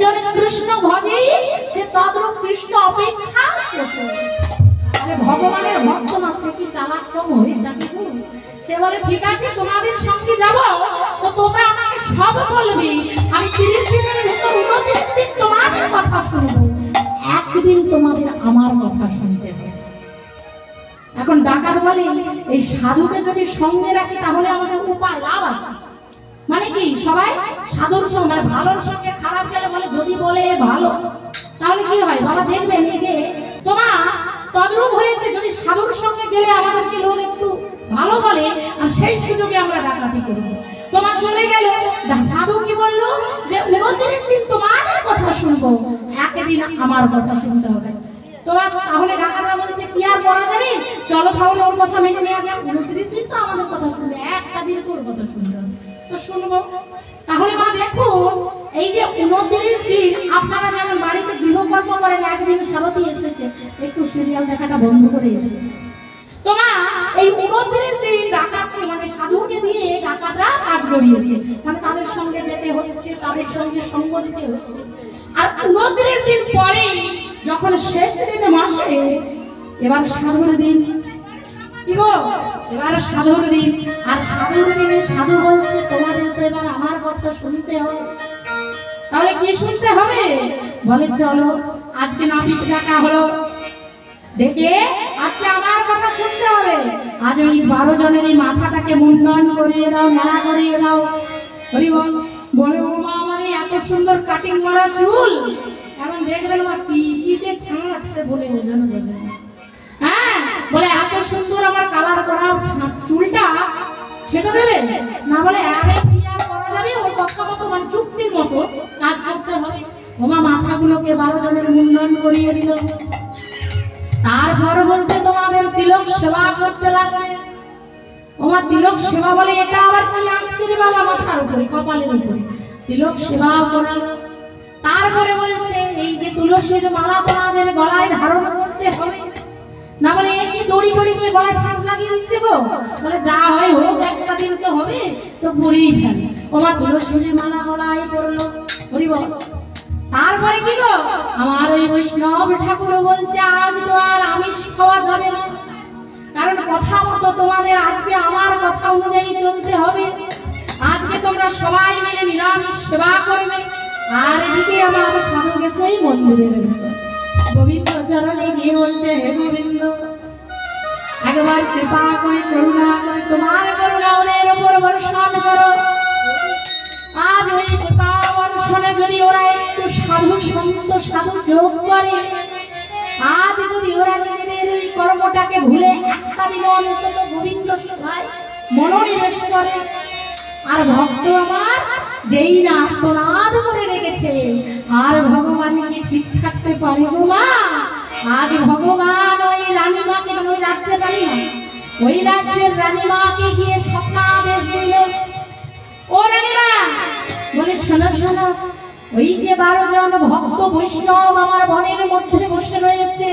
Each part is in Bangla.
যে কৃষ্ণ ভজে, সে তদ্রূপ কৃষ্ণ অপেক্ষা আরে ভগবানের ভক্ত সে কি চালাক? সে বলে, ঠিক আছে, তোমাদের সঙ্গে যাব। তো তোমরা আমাকে সব বলবে। আমি তিরিশ দিনের ভেতর উনত্রিশ দিন তোমাদের কথা শুনব। একদিন তোমাদের আমার কথা শুনতে এখন ডাকাত বলে, এই সাধুকে যদি সঙ্গে রাখি, তাহলে আমাদের উপায় লাভ আছে। মানে কি? সবাই সাধুর সঙ্গে মানে ভালোর সঙ্গে, খারাপ গেলে বলে, যদি বলে ভালো, তাহলে কি হয়? বাবা দেখবেন যে তোমার তদ্রূপ হয়েছে, যদি সাধুর সঙ্গে গেলে আমাদেরকে লোক একটু ভালো বলে, আর সেই সুযোগে আমরা ডাকাতি করব। তোমার চলে গেল। সাধু কি বলল? যে উনত্রিশ দিন তোমাদের কথা শুনব, একদিন আমার কথা শুনতে হবে। তোমার তাহলে ডাকাতরা বলছে, কি আর করা যাবে? চলো তাহলে ওর কথা মেনে নেওয়া যাক। উনত্রিশ দিন তো আমাদের কথা শুনবে একটা দিন তোর কথা শুনবে না। শুনব। তাহলে মা দেখো, এই যে উনত্রিশ দিন আপনারা যেমন বাড়িতে গৃহকর্ম করেন, একদিন সারথি এসেছে। একটু সিরিয়াল দেখাটা বন্ধ করে এসেছে। তোমা এই উনত্রিশ দিন ডাকাতকে মানে সাধুকে দিয়ে ডাকাতরা কাজ করিয়েছে। মানে তাদের সঙ্গে যেতে হচ্ছে, তাদের সঙ্গে সঙ্গ দিতে হচ্ছে। আর উনত্রিশ দিন পরে যখন শেষ দিনে মাসে, এবার সাধুর দিন। এবার সাধুর দিন। আর সাধুর দিনে সাধু বলছে, তোমাদের তো এবার আমার কথা শুনতে হবে। তাহলে কি শুনতে হবে? বলে, চলো, আজকে নাপিত ডাকা হলো। ডেকে আজকে আমার কথা শুনতে হবে। আজ ওই বারো এই মাথাটাকে মুন্ডন করিয়ে দাও মেলা করিয়ে দাও। হরি বল ও মা, আমার এত সুন্দর কাটিং করা চুল। এখন দেখবেন মা, কি কি যে ছাড়ছে বলে বোঝানো যাবে হ্যাঁ? বলে, এত সুন্দর আমার কালার করা চুলটা ছেটে দেবে? না বলে, আরে আর করা যাবে? ওর কথা মানে চুক্তির মতো কাজ করতে হবে। ওমা মাথাগুলোকে বারো জনের মুন্ডন করিয়ে দিল। তারপর বলছে, তোমাদের তিলক সেবা করতে লাগবে। তোমার তিলক সেবা বলে, এটা আবার কি আঁকছে রে বাবা মাথার উপরে, কপালের উপরে? তিলক সেবা করালো। তারপরে বলছে, এই যে তুলসীর মালা তোমাদের গলায় ধারণ করতে হবে না বলে এই কি দড়ি টড়ি নিয়ে গলায় ফাঁস লাগিয়ে দিচ্ছে গো? বলে যা হয় হোক, একটা দিন তো হবে, তো পরেই ফেলে। তোমার তুলসীর মালা গলায় পড়ল। হরি তারপরে কি গো? আমার ওই বৈষ্ণব ঠাকুর বলছে, আজ তো আর আমিষ খাওয়া যাবে না। কারণ কথা মতো তোমাদের আজকে আমার কথা অনুযায়ী চলতে হবে। আজকে তোমরা সবাই মিলে নিরামিষ সেবা করবে। আর এদিকে আমার সাধু গেছে এই মন্দিরের গোবিন্দ চরণে গিয়ে বলছে, হে গোবিন্দ, একবার কৃপা করে, করুণা করে তোমার করুণা ওদের উপর বর্ষণ করো। আজ ওই কৃপা বর্ষণে যদি ওরা একটু সাধু সন্ত সাধু যোগ করে, আজ যদি ওরা নিজেদের ওই কর্মটাকে ভুলে একটা দিন অন্তত গোবিন্দ সভায় মনোনিবেশ করে, আর ভক্ত আমার যেই না আত্মনাদ করে রেখেছে, আর ভগবান কি ঠিক থাকতে পারে মা আজ ভগবান ওই রানীমাকে মানে ওই রাজ্যের রানীমা, ওই রাজ্যের রানীমাকে গিয়ে স্বপ্নাদেশ দিল ও রানীমা, বলে, শোনো শোনো, ওই যে বারো জন ভক্ত বৈষ্ণব আমার বনের মধ্যে বসে রয়েছে।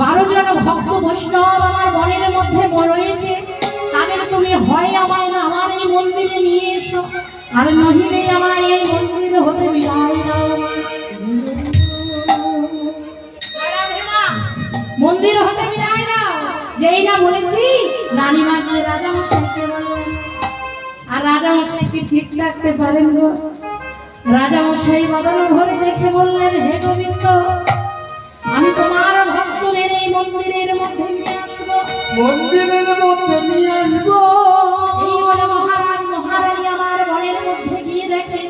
বারো জন ভক্ত বৈষ্ণব আমার বনের মধ্যে রয়েছে। তাদের তুমি হয় আমায় না, আমার এই মন্দিরে নিয়ে এসো। আর নহিলে আমায় এই মন্দিরে হতে বিদায় দাও। মন্দির হতে বিদায় দাও। যেই না বলেছি, রানীমাকে রাজা মশাইকে বললেন আর রাজা মশাইকে ঠিক রাখতে পারেন গো। রাজা মশাই বদন ভরে দেখে বললেন, হে গোবিন্দ, আমি তোমার ভক্তদের এই মন্দিরের মধ্যে নিয়ে মন্দিরের মধ্যে নিয়ে আসব। এই বলে মহারাজ, মহারানী আমার বনের মধ্যে গিয়ে দেখে,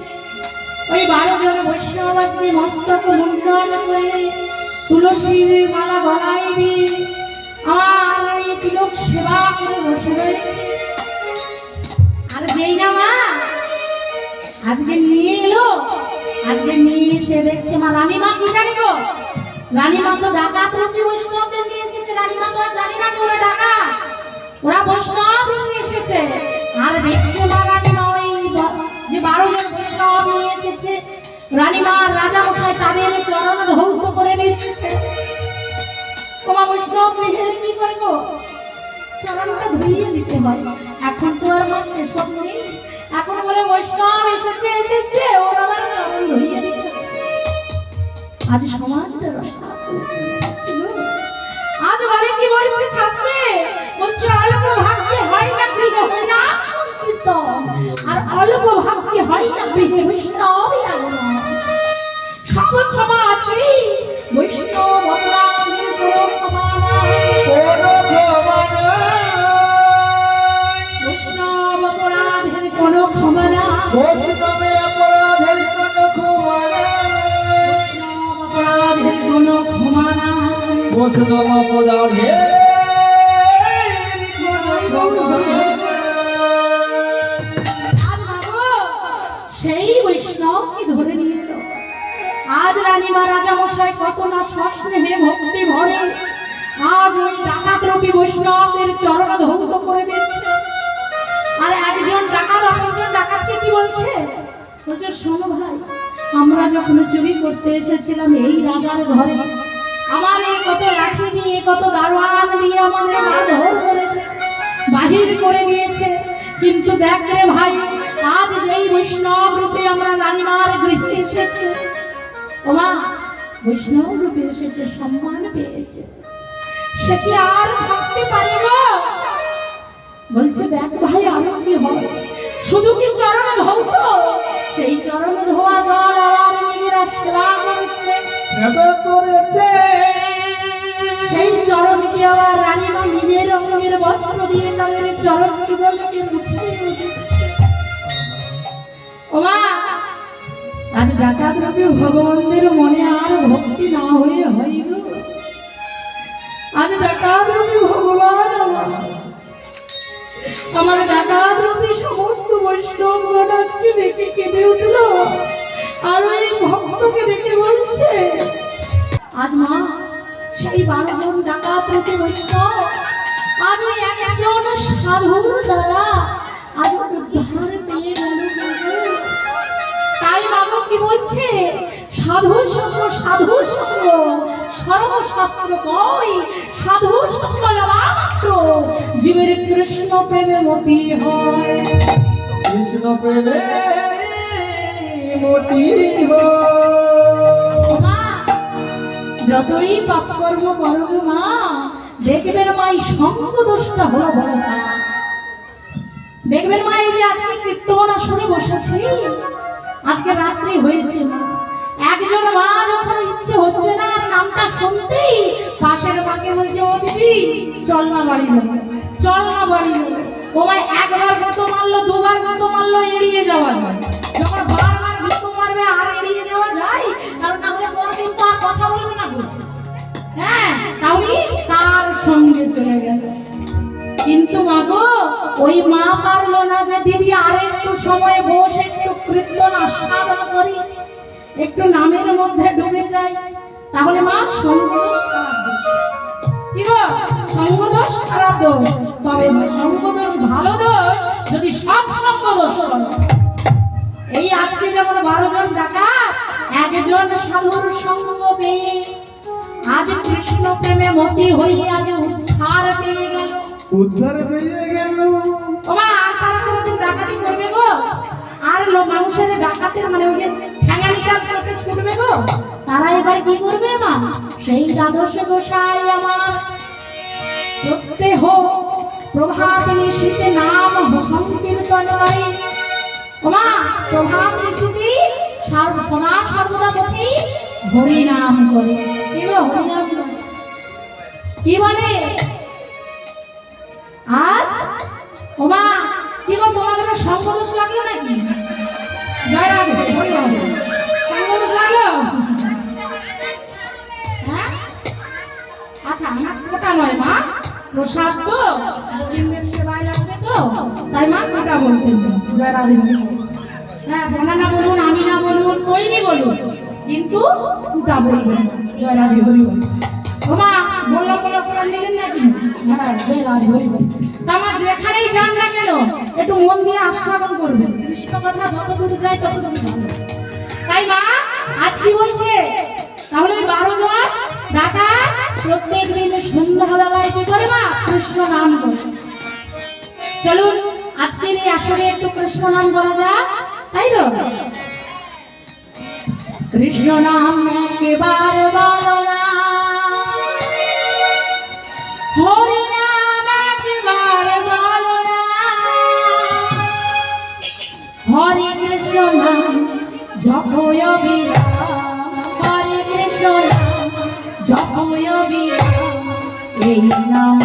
ওই বারো জন বৈষ্ণব আজকে মস্তক মুন্ডন করে তুলসীর মালা গলায় দিয়ে আমার এই তিলক সেবা করে বসে রয়েছে। আর যেই না মা, আজকে নিয়ে এলো, আজকে নিয়ে এসে দেখছে মা, রানীমা কি জানি গো? রানীমা তো ডাকাত রূপী বৈষ্ণবদের রানীমা ওরা বৈষ্ণব নিয়ে এসেছে। আর দেখছে মা ওই যে বারো জন বৈষ্ণব নিয়ে এসেছে। রানীমা রাজা মশাই তাদের চরণ ধৌত বৈষ্ণব নিয়ে কি করে দিতে হয়। এখন তো আর মা সেসব নেই। এখন বলে বৈষ্ণব এসেছে এসেছে। ওর আমার চরণ ধুইয়ে দিতে আজ সমাজটা রসনা আজ বলে কি বলেছে শাস্তে? বলছে, অল্প ভাগ্যে হয় না গৃহে না আর অল্প ভাগ্যে হয় না গৃহে সকল ক্ষমা আছে বৈষ্ণব আজ বাবু সেই ধরে নিয়ে আজ রানীমা রাজা মশাই কত না সস্নেহে ভক্তি ভরে। আজ ওই ডাকাত রূপী বৈষ্ণবদের চরণ ধৌত করে দিচ্ছে। আর একজন ডাকাত, অপরজন ডাকাতকে কি বলছে? বলছে, শোনো ভাই, আমরা যখন চুরি করতে এসেছিলাম এই রাজার ঘরে, আমাদের কত লাঠি নিয়ে, কত দারোয়ান নিয়ে আমাদের মারধর করেছে, বাহির করে দিয়েছে। কিন্তু দেখ রে ভাই, আজ যেই বৈষ্ণব রূপে আমরা নারীমার গৃহে এসেছে ওমা বৈষ্ণব রূপে এসেছে সম্মান পেয়েছে, সে কি আর থাকতে পারে গো? বলছে, দেখ ভাই, আরও কি হবে শুধু কি চরণ ধৌত? সেই চরণ ধোয়া জল আবার নিজেরা সেবা করছে। সেবা করেছে। সেই চরণকে আবার রানীমা নিজের রঙের বস্ত্র দিয়ে তাদের চরণ যুগলকে মুছিয়ে মুছেছে ওমা, আজ ডাকাত রূপে ভগবানদের মনে আর ভক্তি না হয়ে হয় আজ ডাকাত রূপে ভগবান আমার। ডাকাত রূপে সমস্ত বৈষ্ণবগণ আজকে দেখে কেঁদে উঠল। আর ওই ভক্তকে দেখে বলছে, আজ মা সেই বারো জন ডাকাত রূপে বৈষ্ণব আজ ওই একজন সাধুর দ্বারা আজ উদ্ধার পেয়ে গেল। তাই মাগো কি বলছে? সাধু সঙ্গ সাধু সঙ্গ, সর্বশাস্ত্র কই? সাধু সঙ্গ মাত্র জীবের কৃষ্ণ প্রেমে মতি হয়। কৃষ্ণ প্রেমে মতি হয়। মা যতই পাপ কর্ম করো মা, দেখবেন মা, এই হলো বড় খারাপ দেখবেন মা, এই যে আজকে কীর্তন আসরে বসেছে, আজকে রাত্রি হয়েছে একজন মা যখন ইচ্ছে হচ্ছে না, আর নামটা শুনতেই পাশের মাকে বলছে, ও দিদি, চল না বাড়ি যাবে, চল না বাড়ি যাবে। মা একবার গত মারলো, দুবার গত মারলো, এড়িয়ে যাওয়া যায়। যখন বারবার ভিতু মারবে, আর এড়িয়ে যাওয়া যায়, কারণ না হলে পরদিন কথা বলবে না হ্যাঁ তাহলে তার সঙ্গে চলে গেল। কিন্তু মাগো ওই মা পারল না যে দিদি আর একটু সময় বসে একটু কীর্তন আস্বাদন করি, একটু নামের মধ্যে ডুবে যাই। তাহলে মা, সঙ্গদোষ খারাপ দোষ? কি খারাপ দোষ? তবে সঙ্গদোষ ভালো দোষ, যদি সব সঙ্গদোষ এই আজকে যেমন বারো জন ডাকাত একজন সাধুর সঙ্গ পেয়ে আজ কৃষ্ণ প্রেমে মতি হইয়া আজ উদ্ধার পেয়ে গেল। উদ্ধার পেয়ে গেল। ওমা আর তারা কোনোদিন ডাকাতি করবে গো? আর লোক মানুষের ডাকাতের মানে ওই যে ঠ্যাঙানিটা ছুটবে গো? তারা এবার কি করবে মা? সেই দ্বাদশ গোসাই আমার। প্রত্যেহ প্রভাত নিশীতে নাম সংকীর্তন হয়। ওমা প্রভাত নিশীতে সর্ব সদা সর্বদা মুখে হরি নাম করে। কি গো হরি নাম করে? কি বলে? আজ? ওমা, কি গো তোমাদের সঙ্গদোষ লাগল নাকি? জয় রাধে সঙ্গদোষ লাগল? হ্যাঁ? আচ্ছা আমার কোটা নয় মা। প্রসাদ তো সেবায় লাগবে তো। তাই মা কোটা বলতেন জয় হ্যাঁ বলুন, আমি না বলুন, কইনি বলুন, কিন্তু কোটা বলবেন জয় রাধে হরি ওমা বললাম বলে কোরআন দিলেন নাকি? হ্যাঁ জয় রাধে হরি বল তা আমার যেখানেই যান না কেন, একটু মন দিয়ে আস্বাদন করবেন। কৃষ্ণ কথা যত দূর যায়, তত তাই মা, আজ কি বলছে? তাহলে বারো জন ডাকা প্রত্যেক দিন সন্ধ্যাবেলায় কি করে মা? কৃষ্ণ নাম করে। চলুন, আজকের এই আসরে একটু কৃষ্ণ নাম করা যাক। তাই তো? কৃষ্ণ নাম একবার না। হরি কৃষ্ণ নাম জপয় এই নাম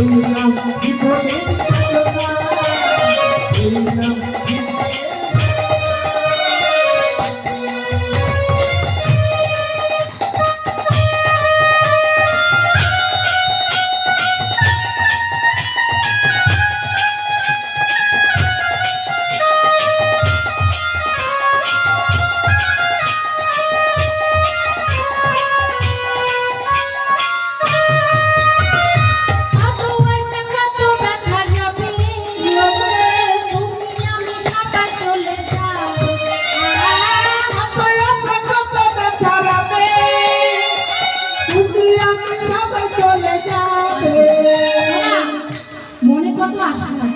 Ini.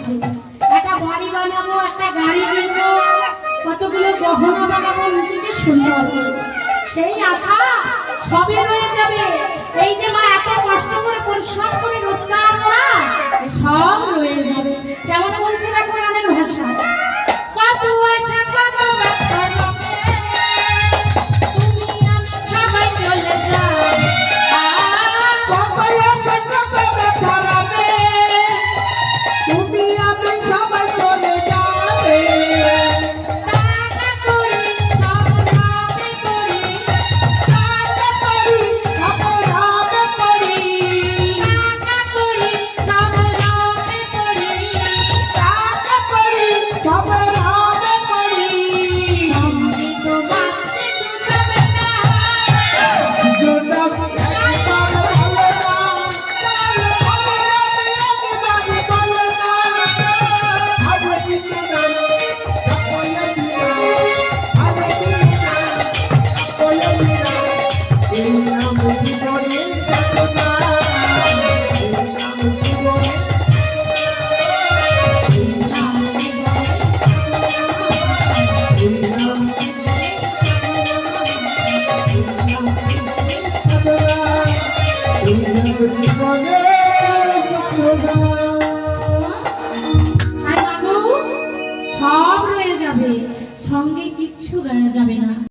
করছি একটা বাড়ি বানাবো, একটা গাড়ি কিনবো, কতগুলো গহনা বানাবো, নিজেকে সুন্দর করব। সেই আশা সবে রয়ে যাবে। এই যে মা এত কষ্ট করে পরিশ্রম করে